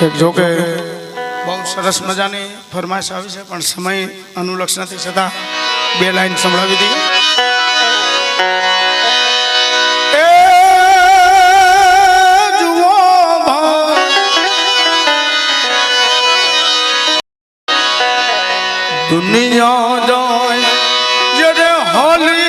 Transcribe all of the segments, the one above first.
જોકે બહુ સરસ મજાની ફરમાઈશ આવી છે પણ સમય અનુલક્ષ નથી છતાં બે લાઈન સંભળાવી ભાઈ, દુનિયા જાય હોલી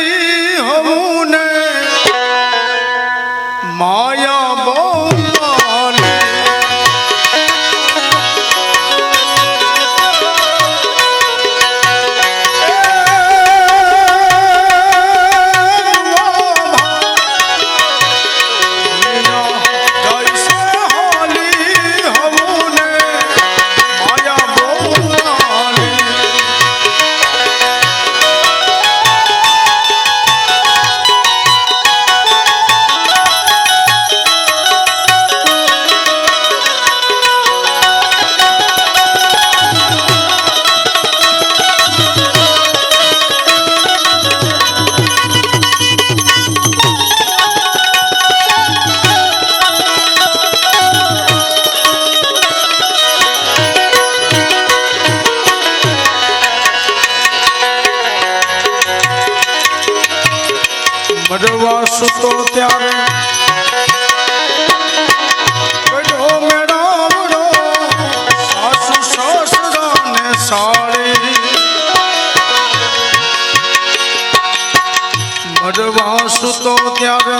સાળી મરવા સુતો ત્યારે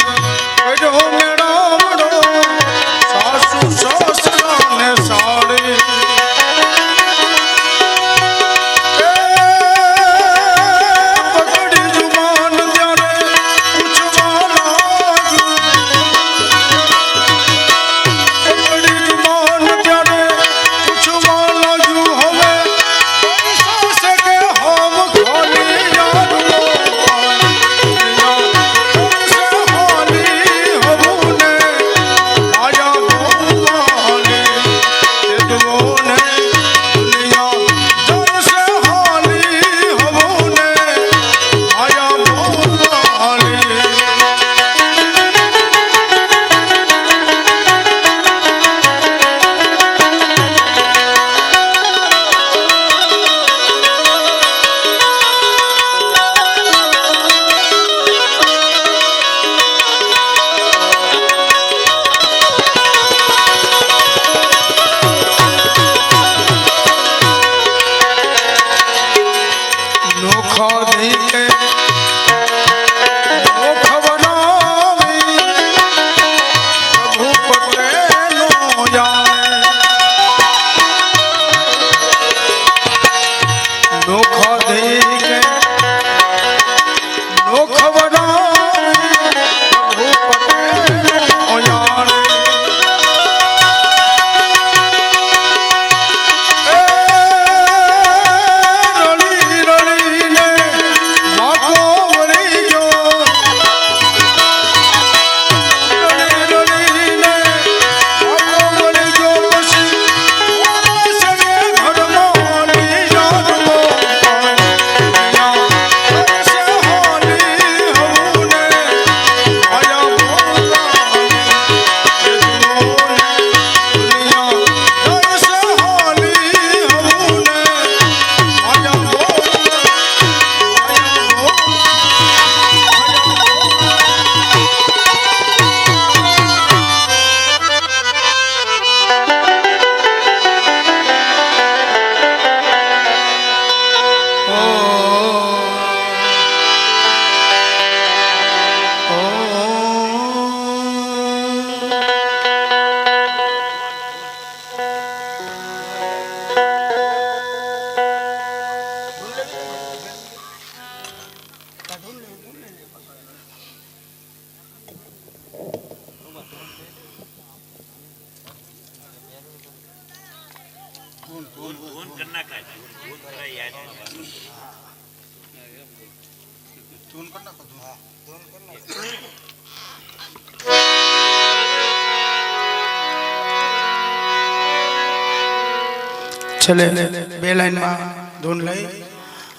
છેલ્લે બે લાઈનમાં ધૂન લઈ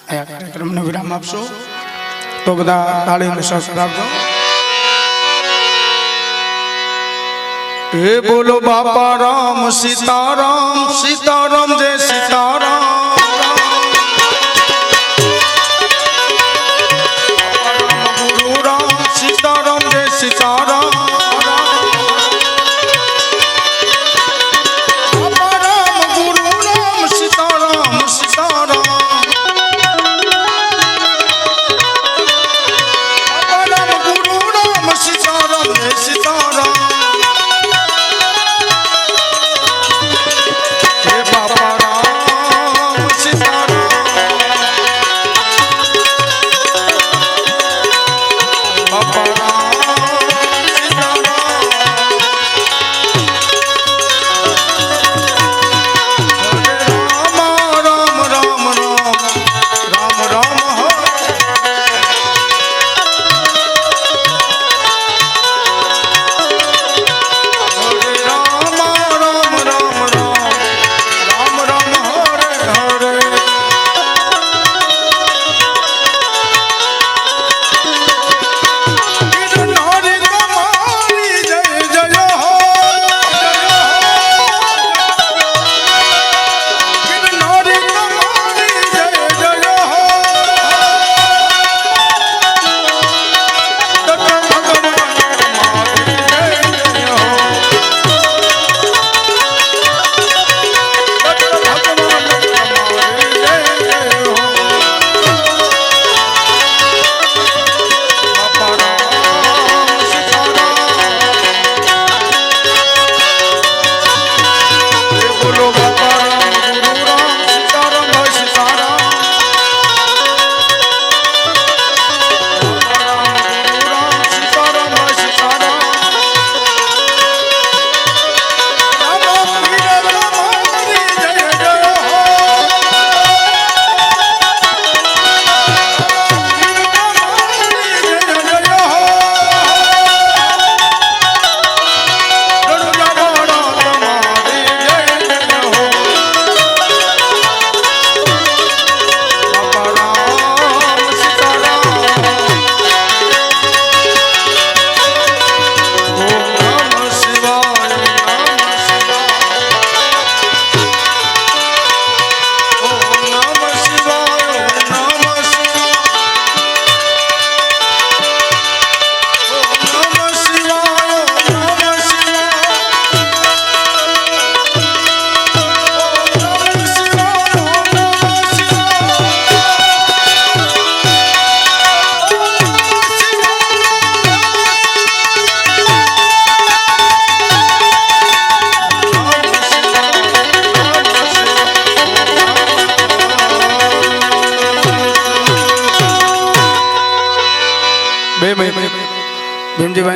આ કાર્યક્રમને વિરામ આપશો. તો બધા તાળીને સહકાર આપજો. એ બોલો બાપા રામ, સીતારામ સીતારામ, જય સીતારામ.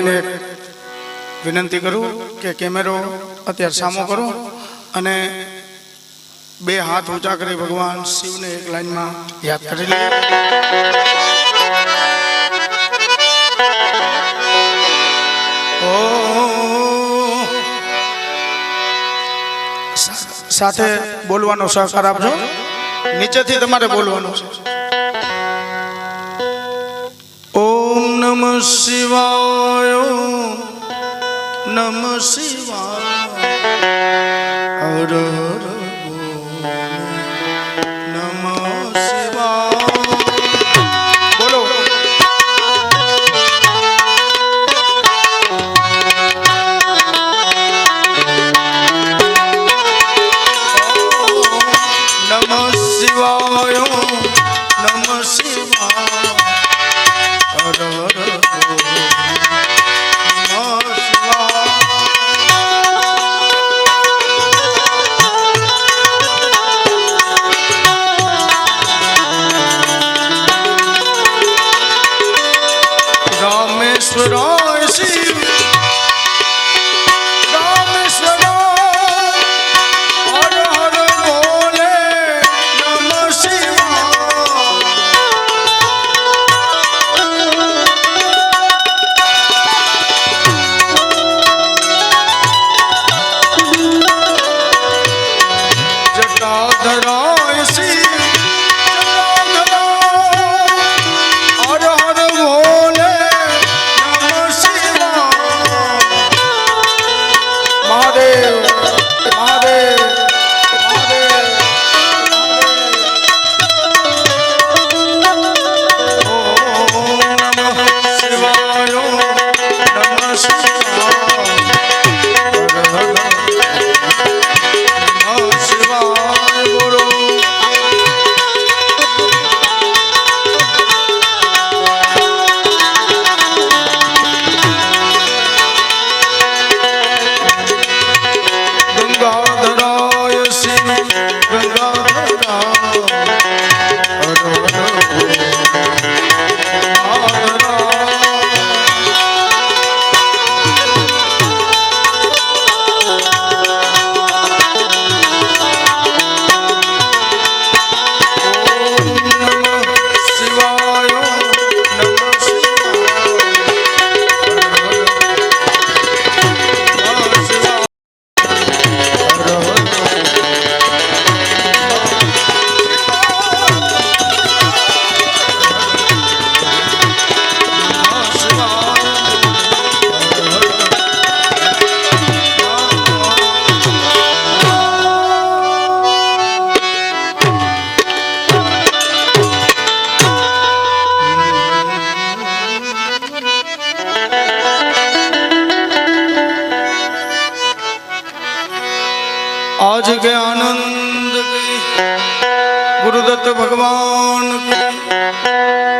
ભાઈને વિનંતી કરું કે કેમેરો અત્યારે સામો કરો અને બે હાથ ઊંચા કરી ભગવાન શિવને એક લાઈનમાં યાદ કરી લે. સાથે બોલવાનો સહકાર આપજો. નીચેથી તમારે બોલવાનું છે. નમ શિવાય નમ શિવાય. હર ભગવાન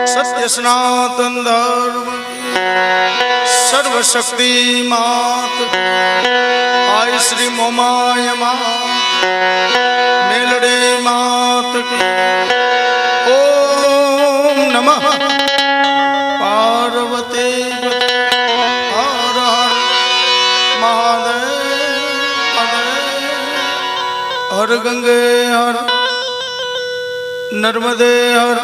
સત્ય સનાતન ધર્મ, સર્વશક્તિ માત. આય શ્રી મોમાય મા મેલડે માત ઓમ નમઃ. પાર્વતી હર મહાદેવ હર ગંગે હર નર્મદે હર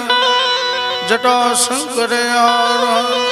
જટાશંકરે હર.